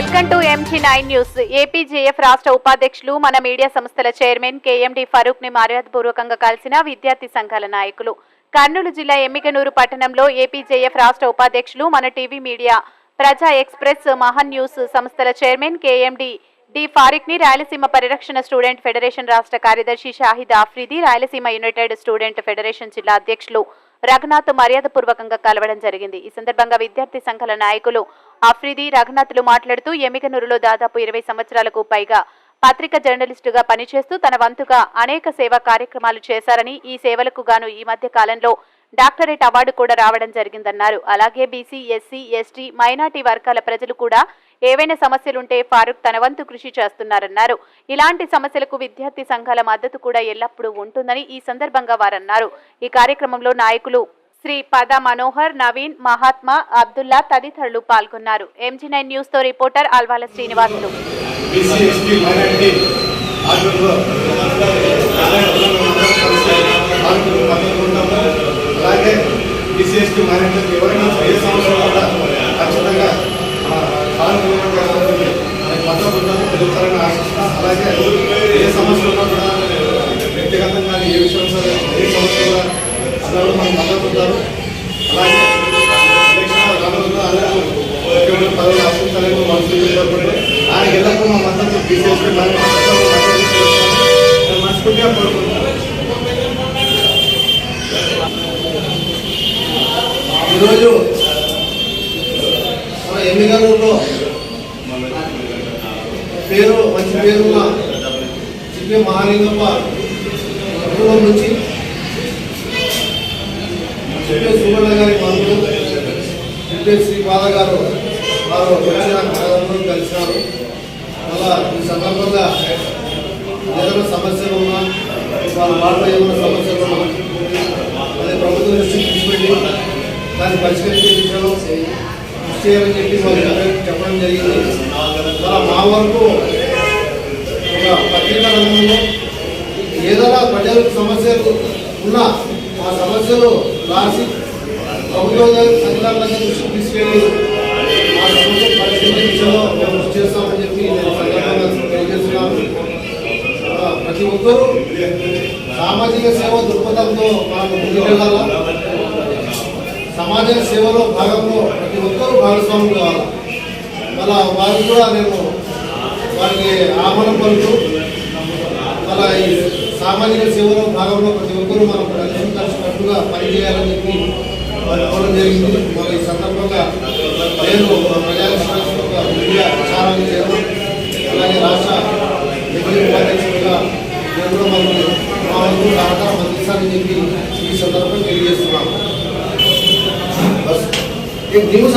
Welcome to MG nine news. APJF రాష్ట్ర ఉపాధ్యక్షులు మన మీడియా సంస్థల చైర్మన్ కేఎండి ఫరూక్ని మర్యాదపూర్వకంగా కలిసిన విద్యార్థి సంఘాల నాయకులు. కర్నూలు జిల్లా ఎమ్మికనూరు పట్టణంలో ఏపీజేఎఫ్ రాష్ట్ర ఉపాధ్యక్షులు మన టీవీ మీడియా ప్రజా ఎక్స్ప్రెస్ మహన్ న్యూస్ సంస్థల చైర్మన్ కేఎండి డి ఫారిక్ని రాయలసీమ పరిరక్షణ స్టూడెంట్ ఫెడరేషన్ రాష్ట్ర కార్యదర్శి Shahid Afridi Rayalaseema united student federation జిల్లా అధ్యక్షులు రఘునాథ్ మర్యాదపూర్వకంగా కలవడం జరిగింది. ఈ సందర్భంగా విద్యార్థి సంఘాల నాయకులు అఫ్రిది రఘునాథ్లు మాట్లాడుతూ ఎమ్మికనూరులో దాదాపు ఇరవై సంవత్సరాలకు పైగా పత్రిక జర్నలిస్టుగా పనిచేస్తూ తన వంతుగా అనేక సేవా కార్యక్రమాలు చేశారని ఈ సేవలకు గాను ఈ మధ్య కాలంలో డాక్టరేట్ అవార్డు కూడా రావడం జరిగిందన్నారు. అలాగే బీసీ ఎస్సీ ఎస్టీ మైనార్టీ వర్గాల ప్రజలు కూడా ఏవైనా సమస్యలుంటే ఫారూక్ తన వంతు కృషి చేస్తున్నారన్నారు. ఇలాంటి సమస్యలకు విద్యార్థి సంఘాల మద్దతు కూడా ఎల్లప్పుడూ ఉంటుందని ఈ సందర్భంగా వారన్నారు. ఈ కార్యక్రమంలో నాయకులు శ్రీ పద మనోహర్ నవీన్ మహాత్మా అబ్దుల్లా తదితరులు పాల్గొన్నారు. ఎంజీ నైన్ న్యూస్తో రిపోర్టర్ అల్వాల శ్రీనివాసులు. అలాగే బీసీ ఎస్టీ మైనారిటీలకు ఎవరైనా ఏ సమస్యలు కూడా ఖచ్చితంగా మన కార్మికులకు మద్దతు ఉంటాము అలాగే ఏ సమస్య ఉన్నా కూడా వ్యక్తిగతంగా కానీ ఏ విషయం సరే ఏ సమస్య కూడా అందరూ మనకు మద్దతు ఉంటారు. అలాగే ఎలక్షన్ అందరూ ముఖ్యమైన పదవులు ఆశించాలని మనసు కోరుకుంటూ ఆయన ఎల్లప్పుడూ మా మద్దతు తీసేసి మనస్ఫూర్తిగా కోరుకుంటున్నాను. ఈరోజు మన ఎమ్మిగనూరులో పేరు మంచి పేరున్న సిపి మహాలింగప్ప కుటుంబం నుంచి. సిపి సుబ్బన్న గారి మంత్రులు సిపి శ్రీపాద గారు వారు వచ్చిన కార్యక్రమంలో కలిసినారు అలా ఈ సందర్భంగా ఏదైనా సమస్యలు ఉన్నా వాళ్ళ వాటిలో ఏమైనా సమస్యలు ఉన్నా అది ప్రభుత్వం దృష్టికి తీసుకెళ్ళి దాన్ని పరిష్కరించే విషయంలో కృషి చేయాలని చెప్పి వాళ్ళు చెప్పడం జరిగింది. అలా మా వరకు ఒక పత్రికా రంగంలో ఏదైనా ప్రజలకు సమస్యలు ఉన్నా ఆ సమస్యలు రాసి ప్రభుత్వం అధికారుల దృష్టికి తీసుకెళ్ళి ఆ సమస్య పరిష్కరించే విషయంలో మేము కృషి చేస్తామని చెప్పి నేను సందర్భంగా తెలియజేస్తున్నాను. ప్రతి ఒక్కరూ సామాజిక సేవ దృక్పథంతో మాకు ముందుకెళ్ళాలా సమాజ సేవలో భాగంలో ప్రతి ఒక్కరూ భాగస్వాములు కావాలి? అలా వారికి కూడా మేము వారికి ఆహ్వానం పలుతూ అలా ఈ సామాజిక సేవలో భాగంలో ప్రతి ఒక్కరూ మనం కలిసి కలిసినట్టుగా పనిచేయాలని చెప్పి వారు కోరడం జరిగింది. మరి ఈ సందర్భంగా నేను ప్రజాస్వామ్య మీడియా ప్రచారాన్ని చేయడం అలాగే రాష్ట్ర ఉపాధ్యక్షుడిగా నేను కూడా మా వంతు సహకారం అందిస్తానని చెప్పి ఈ సందర్భంగా తెలియజేస్తున్నాను. నేను న్యూస్